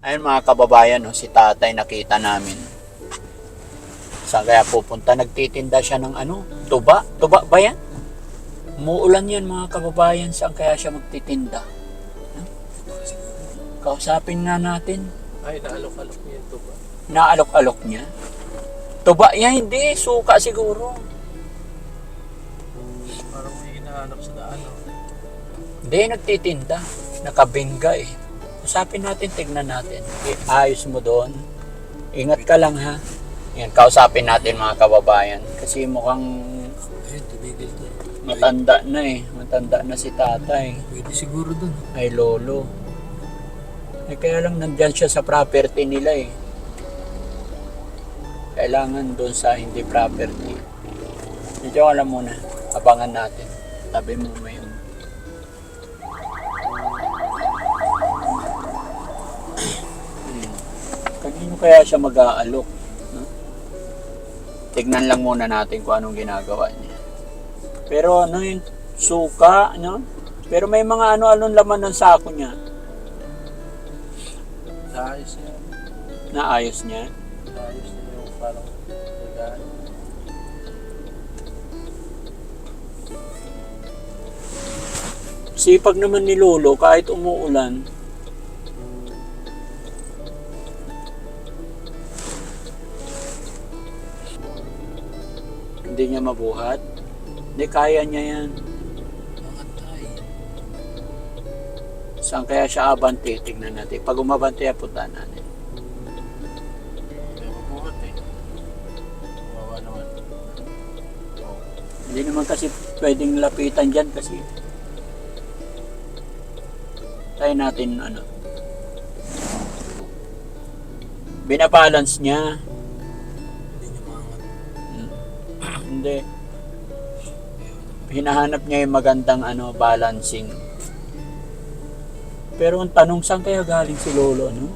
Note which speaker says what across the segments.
Speaker 1: Ayun mga kababayan, no, si tatay nakita namin. Saan kaya pupunta? Nagtitinda siya ng ano? Tuba? Tuba ba yan? Umuulan yan mga kababayan. Saan kaya siya magtitinda? No? Kausapin nga natin.
Speaker 2: Ay, naalok-alok niya ito ba?
Speaker 1: Naalok-alok niya. Tuba yan, hindi. Suka siguro.
Speaker 2: Parang may hinahanap sa daan.
Speaker 1: Hindi, nagtitinda. Nakabingga eh. Usapin natin, tignan natin. Ayos mo doon. Ingat ka lang ha. Yan, kausapin natin mga kababayan. Kasi mukhang
Speaker 2: Ayun, tumigil to.
Speaker 1: matanda na eh. Matanda na si tatay.
Speaker 2: Pwede siguro dun.
Speaker 1: Ay lolo. Eh kaya lang nandyan siya sa property nila eh. Kailangan doon sa hindi property. Medyo alam muna. Abangan natin. Tabi mo mo. Hmm. Kanino kaya siya mag-aalok? No? Tignan lang muna natin kung anong ginagawa niya. Pero ano yung suka, no? Pero may mga ano-anong laman ng sako niya
Speaker 2: Naayos niya.
Speaker 1: na ayos niya.
Speaker 2: Naayos niya yung parang nagaan.
Speaker 1: Sipag naman ni Lolo kahit umuulan. Mabuhat. Hindi kaya niya yan. Saan kaya siya abante? Tignan natin. Pag umabante, punta natin.
Speaker 2: Eh.
Speaker 1: Hindi naman kasi pwedeng lapitan dyan kasi tayo natin ano binabalance niya
Speaker 2: hindi.
Speaker 1: Hinahanap niya yung magandang ano balancing. Pero ang tanong saan kaya galing si Lolo no?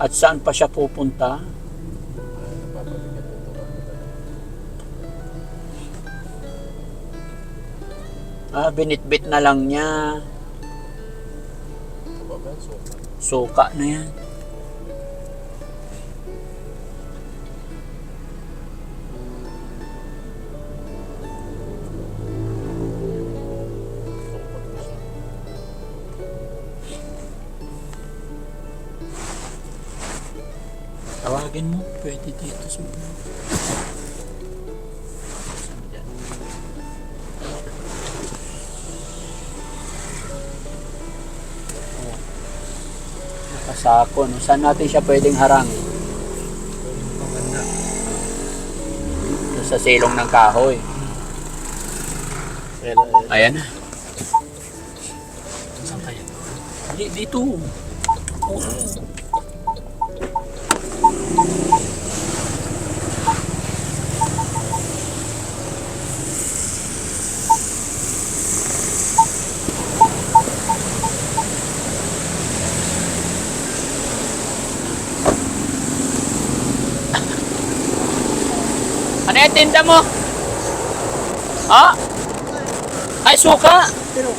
Speaker 1: At saan pa siya pupunta? Ah binitbit na lang niya. Suka na yan Tawagin mo, pwede dito sa. Nakasako, no? Saan natin siya pwedeng harangin? Sa silong ng kahoy.
Speaker 2: Ayan na. Saan kaya?
Speaker 1: Di, dito. Oh. Ano yung tinda mo? Ha? Ay, suka.
Speaker 3: Pero,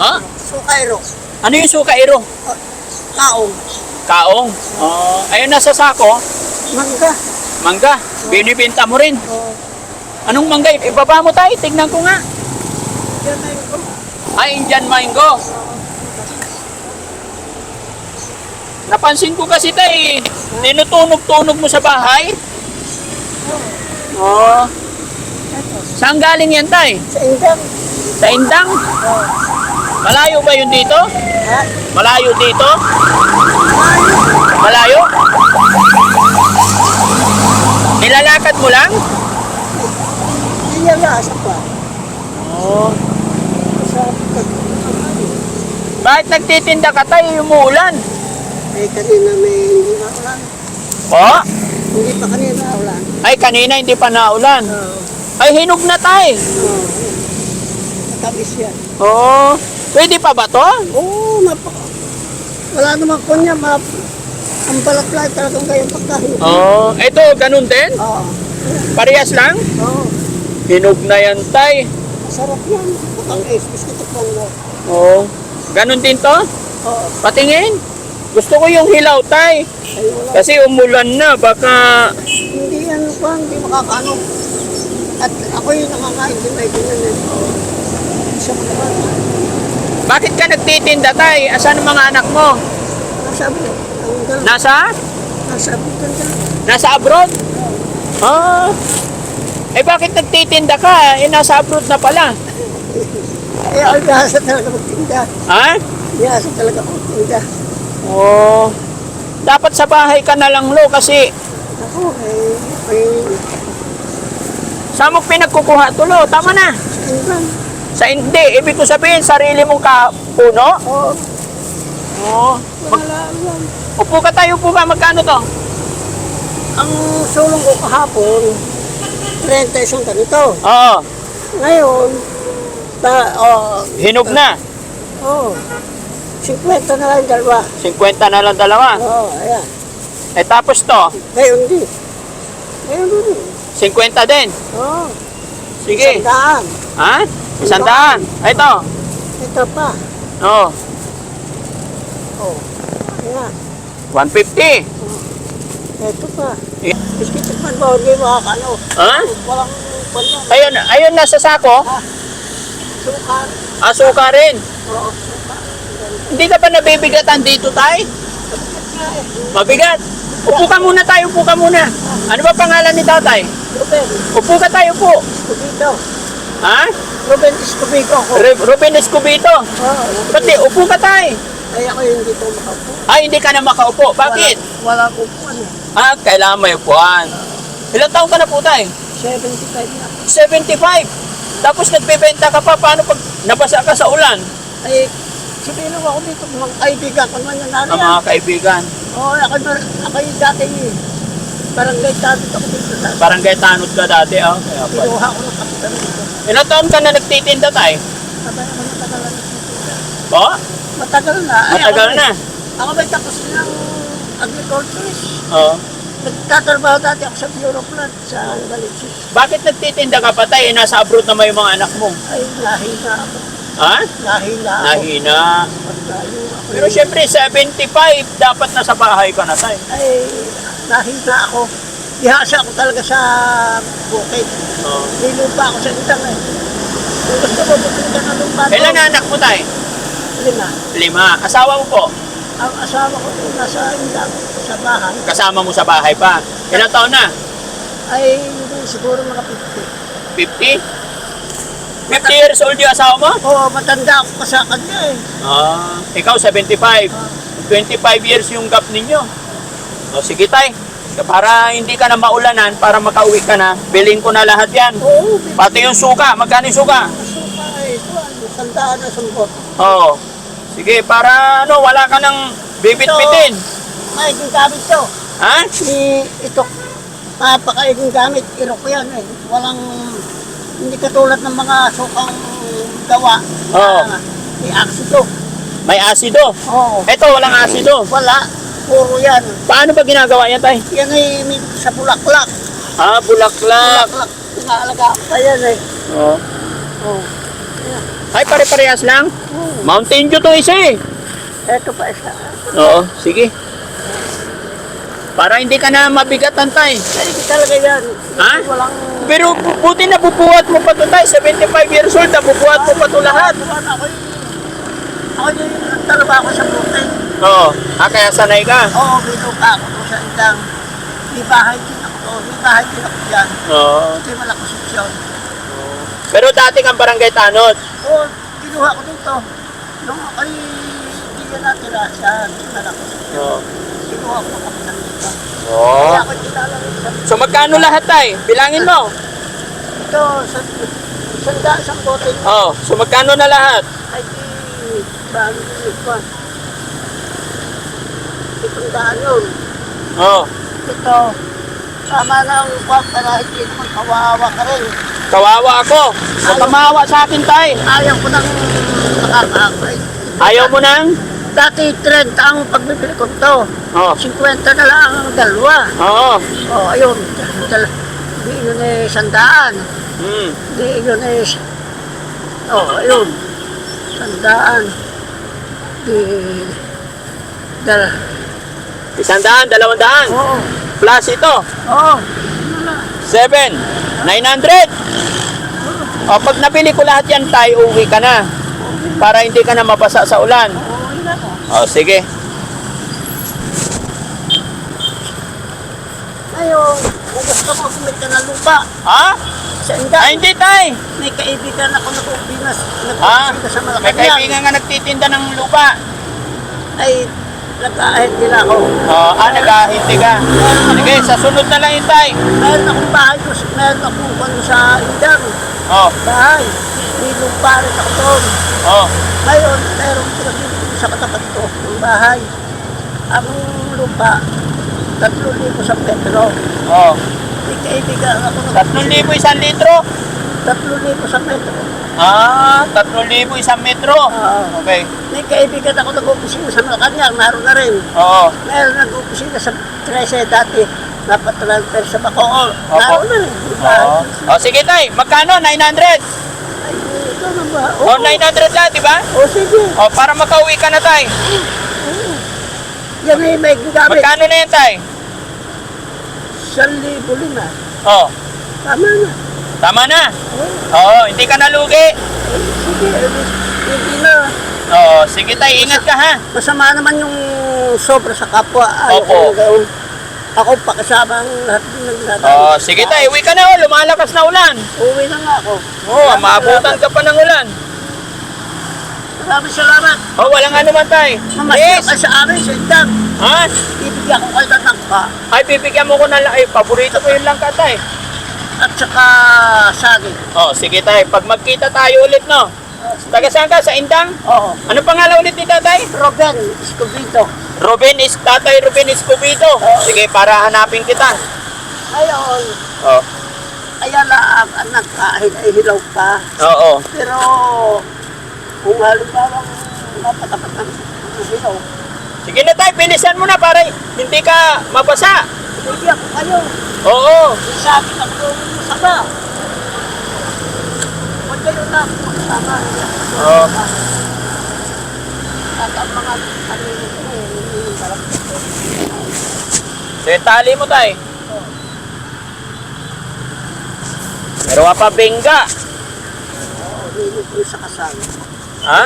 Speaker 1: Ha?
Speaker 3: sukairo,
Speaker 1: Ano yung suka, Iro?
Speaker 3: kaong,
Speaker 1: Kaong. Oh, ayun nasa sako.
Speaker 3: Mangga,
Speaker 1: Mangga. Binibinta mo rin.
Speaker 3: o,
Speaker 1: Anong mangga? Ibaba mo tayo. Tignan ko nga.
Speaker 3: na yun.
Speaker 1: Ay, Indian mango. Napansin ko kasi tay, tinutunog-tunog mo sa bahay. Oh.
Speaker 3: Ito,
Speaker 1: Saan galing yan tay?
Speaker 3: sa indang,
Speaker 1: Sa Indang?
Speaker 3: o,
Speaker 1: Malayo ba yun dito?
Speaker 3: ha,
Speaker 1: Malayo dito? Malayo? Nilalakad mo lang?
Speaker 3: hindi yan na, asa pa.
Speaker 1: Oo. Bakit nagtitinda ka tayo umuulan?
Speaker 3: ay kanina may hindi na ulan.
Speaker 1: Po?
Speaker 3: Hindi pa kanina ulan.
Speaker 1: Ay, kanina hindi pa naulan.
Speaker 3: Oo,
Speaker 1: Ay, hinog na tayo.
Speaker 3: oo, matabis yan.
Speaker 1: Oo. Pwede pa ba to?
Speaker 3: Oo, mapa, wala namang kunya, map, ang balaklay talagang kayong pagkain.
Speaker 1: Oo. Ito, ganun din?
Speaker 3: Oo,
Speaker 1: Parehas lang?
Speaker 3: oo,
Speaker 1: Hinog na yan, tay.
Speaker 3: masarap yan. Putang is, gusto ko pong,
Speaker 1: Oo. Ganun din to?
Speaker 3: oo,
Speaker 1: Patingin. Gusto ko yung hilaw, tay.
Speaker 3: Ay, wala.
Speaker 1: Kasi umulan na, baka...
Speaker 3: Hindi yan ko, hindi makakaano. At ako yung nakakain, di ba, ganyan yan. Isa ko naman.
Speaker 1: Bakit ka nagtitinda, tay? Asan ang mga anak mo?
Speaker 3: Nasabi, ang
Speaker 1: Nasa?
Speaker 3: nasabi ko dyan.
Speaker 1: Nasa abroad? Ah. Eh bakit nagtitinda ka? Eh nasa abroad na pala.
Speaker 3: Eh, ako gasa talaga magtinda.
Speaker 1: Ha?
Speaker 3: Gasa talaga magtinda.
Speaker 1: Oo. Dapat sa bahay ka na lang, lo, kasi
Speaker 3: Ako, eh, eh,
Speaker 1: saan mo pinagkukuha to, lo? Tama na. Sa hindi, ibig ko sabihin, sarili mong kapuno.
Speaker 3: Oo,
Speaker 1: Oo. Mag- upo ka tayo, upo ka. Magkano to?
Speaker 3: Ang sulong ko kahapon, 30 isang ganito.
Speaker 1: Oo.
Speaker 3: Ngayon, ta, oh,
Speaker 1: Hinog na.
Speaker 3: oh, 50 na lang dalawa.
Speaker 1: 50 na lang dalawa.
Speaker 3: Oo, oh, ayan.
Speaker 1: Eh tapos to,
Speaker 3: Ngayon din. Ngayon din.
Speaker 1: 50 din.
Speaker 3: Oo,
Speaker 1: Sige.
Speaker 3: sandaan.
Speaker 1: Ha? Isang daan. Ito.
Speaker 3: Ito pa.
Speaker 1: Oo.
Speaker 3: Oh, ayan.
Speaker 1: 150.
Speaker 3: Ito pa.
Speaker 1: Eh.
Speaker 3: Biskit man ba, hindi makakano.
Speaker 1: Ha?
Speaker 3: Walang panyan.
Speaker 1: Ayun, ayun nasa sako.
Speaker 3: Sukar.
Speaker 1: Asuka rin.
Speaker 3: Oo, sukar.
Speaker 1: Hindi ka ba nabibigatan dito, tay? Mabigat. Upo ka muna tayo, upo ka muna. Ano ba pangalan ni tatay?
Speaker 3: Ruben,
Speaker 1: Upo ka tayo po.
Speaker 3: Escobedo.
Speaker 1: Ha?
Speaker 3: Ruben ako.
Speaker 1: Re- Ruben Escobito.
Speaker 3: Oo,
Speaker 1: Pati, upo ka tay.
Speaker 3: Ay, ako yung dito makaupo.
Speaker 1: Ay, hindi ka na makaupo. Bakit?
Speaker 3: Wala, wala ko po ano.
Speaker 1: Ah, kailangan may upuan. Ilang taon ka na po, tay?
Speaker 3: 75 na.
Speaker 1: 75. Tapos nagbebenta ka pa. Paano pag nabasa ka sa ulan?
Speaker 3: Ay, sabihin ako dito, mga kaibigan ko naman yung
Speaker 1: Ang
Speaker 3: nariyan.
Speaker 1: mga kaibigan.
Speaker 3: Oo, ako, mar- ako yung dati barangay tabi ako dito. Sa,
Speaker 1: Barangay tanod ka dati, ah. Kaya pala.
Speaker 3: Kinuha ko ng kapitan dito.
Speaker 1: Ilang taon ka na nagtitinda, tay?
Speaker 3: Sabay ako na.
Speaker 1: Po?
Speaker 3: Matagal na. Ay,
Speaker 1: Matagal
Speaker 3: ako,
Speaker 1: na.
Speaker 3: Ako may tapos ng agriculturist.
Speaker 1: Oo.
Speaker 3: Nagtatrabaho dati ako sa Bureau Plant sa Valencia.
Speaker 1: Bakit nagtitinda ka pa, tay? Eh, nasa abroad na may mga anak mo.
Speaker 3: Ay, nahina ako.
Speaker 1: Ha?
Speaker 3: Nahina ako.
Speaker 1: Nahina.
Speaker 3: Pagkayo ako.
Speaker 1: Pero syempre, 75, dapat nasa bahay ka na, tay.
Speaker 3: Ay, nahina ako. Ihasa ako talaga sa bukid.
Speaker 1: Oo.
Speaker 3: Nilupa ako sa itang eh. Kung gusto mo, bukid ka na lupa. doon.
Speaker 1: Ilan na anak mo, tay?
Speaker 3: Lima.
Speaker 1: Lima. Asawa mo po?
Speaker 3: Ang asawa ko doon nasa indang sa bahay
Speaker 1: Kasama mo sa bahay pa. Ilang taon na?
Speaker 3: ay siguro mga 50.
Speaker 1: 50? 50 years old yung asawa mo?
Speaker 3: Oo, matanda ako pa sa kanya eh.
Speaker 1: Ah, ikaw 75. 25 years yung gap ninyo. O sige tay, para hindi ka na maulanan, para makauwi ka na, bilhin ko na lahat yan.
Speaker 3: Oo,
Speaker 1: Pati yung suka, magkano yung suka?
Speaker 3: suka eh. Ito, ano, sandaan na sumbot.
Speaker 1: Oo. Sige, para ano, wala ka nang bibit-bitin.
Speaker 3: Yung gamit to.
Speaker 1: Ha?
Speaker 3: Ni, ito, napakaiging gamit. Iro ko yan eh. Walang, hindi katulad ng mga sukang gawa.
Speaker 1: Oo.
Speaker 3: na May aksido.
Speaker 1: May asido.
Speaker 3: Oo.
Speaker 1: Eto, walang asido.
Speaker 3: Wala. Puro yan.
Speaker 1: Paano ba ginagawa yan, tay?
Speaker 3: Yan ay may- sa bulaklak.
Speaker 1: Ah, bulaklak.
Speaker 3: Bulaklak. Inaalaga pa yan eh.
Speaker 1: Oo.
Speaker 3: Oo.
Speaker 1: Ay, pare-parehas lang. Mountain Dew to isa eh.
Speaker 3: Ito pa isa.
Speaker 1: Oo, sige. Para hindi ka na mabigatan, tay.
Speaker 3: Ay, talaga yan.
Speaker 1: Ha?
Speaker 3: Walang...
Speaker 1: Pero bu- buti na bubuhat mo pa to tayo, 75 years old, nabubuhat mo pa to lahat.
Speaker 3: Ako yung... Ako yung trabaho sa bukid.
Speaker 1: Oo. Ah, kaya sanay ka.
Speaker 3: Oo, binuka ako doon sa indang. May bahay din ako doon. May bahay din ako dyan.
Speaker 1: Oo.
Speaker 3: Hindi malakas yun.
Speaker 1: Pero dati kang barangay tanod.
Speaker 3: Oo, kinuha ko dito. Nung ako'y hindi yan natira sa malakas.
Speaker 1: Oo.
Speaker 3: Kinuha ko kami dito.
Speaker 1: Oo.
Speaker 3: Kaya ako kilala rin
Speaker 1: So magkano lahat tay? Bilangin mo.
Speaker 3: ito. Sa sanda isang bote.
Speaker 1: Oo. So magkano na lahat?
Speaker 3: Ay di bago yung pa. Itong daan yun.
Speaker 1: Oo.
Speaker 3: Ito. Sama na ang kwak para hindi naman kawawa ka rin.
Speaker 1: Kawawa ako. So kamawa sa akin tay.
Speaker 3: Ayaw ko nang nakakakay.
Speaker 1: Ayaw mo nang?
Speaker 3: Dati 30 ang pagbibili ko to.
Speaker 1: Oo.
Speaker 3: 50 na lang ang dalawa.
Speaker 1: Oo.
Speaker 3: Oh, ayun. Dala, di yun eh sandaan.
Speaker 1: Hmm.
Speaker 3: Di yun eh... Oh, ayun. Sandaan. Di... Dala.
Speaker 1: Isang daan, dalawang daan.
Speaker 3: Oo.
Speaker 1: Plus ito,
Speaker 3: Oo.
Speaker 1: 7, 900. O, pag nabili ko lahat yan, tayo uwi ka na. Para hindi ka na mabasa sa ulan. O, sige.
Speaker 3: Ngayon, kung gusto mo kumita ng lupa,
Speaker 1: Ha?
Speaker 3: sa inda,
Speaker 1: Ay, hindi, tay.
Speaker 3: may kaibigan ako na kubinas,
Speaker 1: Ha?
Speaker 3: nagkubinas sa
Speaker 1: May
Speaker 3: Malacanang.
Speaker 1: kaibigan nga nagtitinda ng lupa.
Speaker 3: Ay, nagkahit nila ako.
Speaker 1: O, ah, naghahinti ka. Sige, sa sunod na lang yun, tay.
Speaker 3: Meron akong bahay ko, meron akong kwan sa indang.
Speaker 1: O,
Speaker 3: Bahay. Lupa rin ako doon.
Speaker 1: o.
Speaker 3: Ngayon, meron pinagbibigay ko sa katapat ko ng bahay. Ang lupa, 3,000 sa petro.
Speaker 1: O.
Speaker 3: May kaibigan ako na
Speaker 1: 3,000 isang litro.
Speaker 3: 3,000 sa petro.
Speaker 1: Ah, 3,000 isang metro.
Speaker 3: Oo.
Speaker 1: Okay.
Speaker 3: May kaibigan ako nag-opisina sa Malacanang, naroon na rin.
Speaker 1: Oo.
Speaker 3: Meron nag-opisina sa 13 dati. Napatransfer sa Bacoor. Naroon na rin.
Speaker 1: Oo. O, sige, tay. Magkano? 900.
Speaker 3: Ay, ito na ba?
Speaker 1: O, 900 lang, di ba?
Speaker 3: O, sige.
Speaker 1: O, para makauwi ka na, tay.
Speaker 3: Yan ay may gamit.
Speaker 1: Magkano na yan, tay?
Speaker 3: San libo lima.
Speaker 1: O,
Speaker 3: Tama na.
Speaker 1: tama na.
Speaker 3: Oh,
Speaker 1: Oo, hindi ka nalugi.
Speaker 3: sige, hindi na.
Speaker 1: Oo, sige, tay. Ingat ka, ha?
Speaker 3: Masama naman yung sobra sa kapwa. Ayaw
Speaker 1: Opo.
Speaker 3: ko gawin. Ako pakasama ang lahat ng nagdadaan.
Speaker 1: Oo, sige, tay. Uwi ka na, o. Lumalakas na ulan.
Speaker 3: Uwi na nga ako.
Speaker 1: Oo, maabutan ka pa ng ulan.
Speaker 3: Maraming salamat.
Speaker 1: O, walang ano man, tay.
Speaker 3: Mamasya
Speaker 1: Yes.
Speaker 3: ka sa amin sa indang.
Speaker 1: Ha?
Speaker 3: Ibigyan ko kayo ng langka
Speaker 1: Ay, bibigyan mo ko na lang. Ay, paborito ko yung langka, tay.
Speaker 3: at saka saging.
Speaker 1: Oh, sige tay. Pag magkita tayo ulit, no? Taga saan ka? Sa Indang?
Speaker 3: Oo.
Speaker 1: Ano pangalan ulit ni tatay?
Speaker 3: Robin, Escobedo.
Speaker 1: Ruben is tatay Ruben Escobedo. Sige, para hanapin kita.
Speaker 3: Ngayon,
Speaker 1: Oh.
Speaker 3: ayan lang ang nagkain ay hilaw pa.
Speaker 1: Oo.
Speaker 3: Pero kung halimbawa mapatapat ng ng hilaw,
Speaker 1: Sige na tay, bilisan mo na para hindi ka mabasa.
Speaker 3: bigyan ko kayo.
Speaker 1: Oo.
Speaker 3: Sabi mo sa ba? Huwag kayo na magsama.
Speaker 1: Oo.
Speaker 3: At ang mga ano yun, eh, parang-
Speaker 1: Sige, tali mo tay. Meron ka pa bengga.
Speaker 3: Oo, nilog ko sa kasal.
Speaker 1: Ha?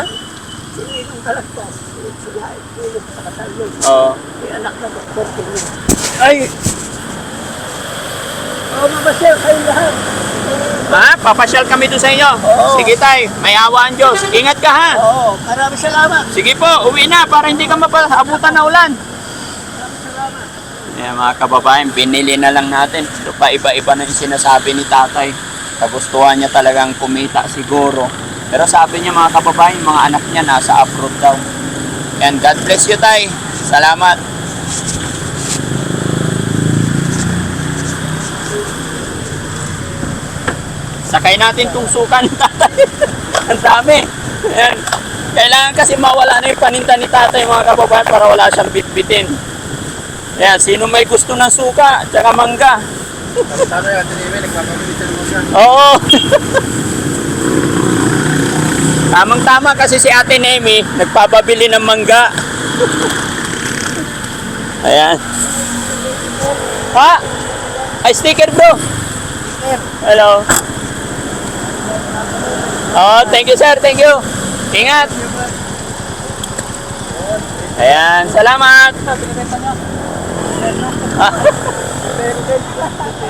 Speaker 3: Sinilong talaga. Sinahin, nilog sa kasal yun.
Speaker 1: Oo.
Speaker 3: May anak na doktor ko.
Speaker 1: Ay.
Speaker 3: Oo, mabasya kayo lahat.
Speaker 1: Ha? Papasyal kami doon sa inyo.
Speaker 3: Oo.
Speaker 1: Sige tay, may awa ang Diyos. Ingat ka ha.
Speaker 3: Oo, maraming salamat.
Speaker 1: Sige po, uwi na para hindi ka mapasabutan na ulan.
Speaker 3: Maraming salamat.
Speaker 1: Ayan mga kababayan, binili na lang natin. Ito pa iba-iba na yung sinasabi ni tatay. Kagustuhan niya talagang kumita siguro. Pero sabi niya mga kababayan, mga anak niya nasa abroad daw. Yan, God bless you tay. Salamat. Sakay natin tong suka ni tatay. Ang dami. Ayan. Kailangan kasi mawala na yung paninda ni tatay mga kababayan para wala siyang bitbitin. Ayan, sino may gusto ng suka at saka mangga?
Speaker 2: Nagpapabilitan mo siya.
Speaker 1: Oo. Tamang-tama kasi si Ate Nemi nagpapabili ng mangga. Ayan. Ha? Ay, sticker bro. Hello. Oh, thank you sir, thank you. Ingat. Ayan, salamat.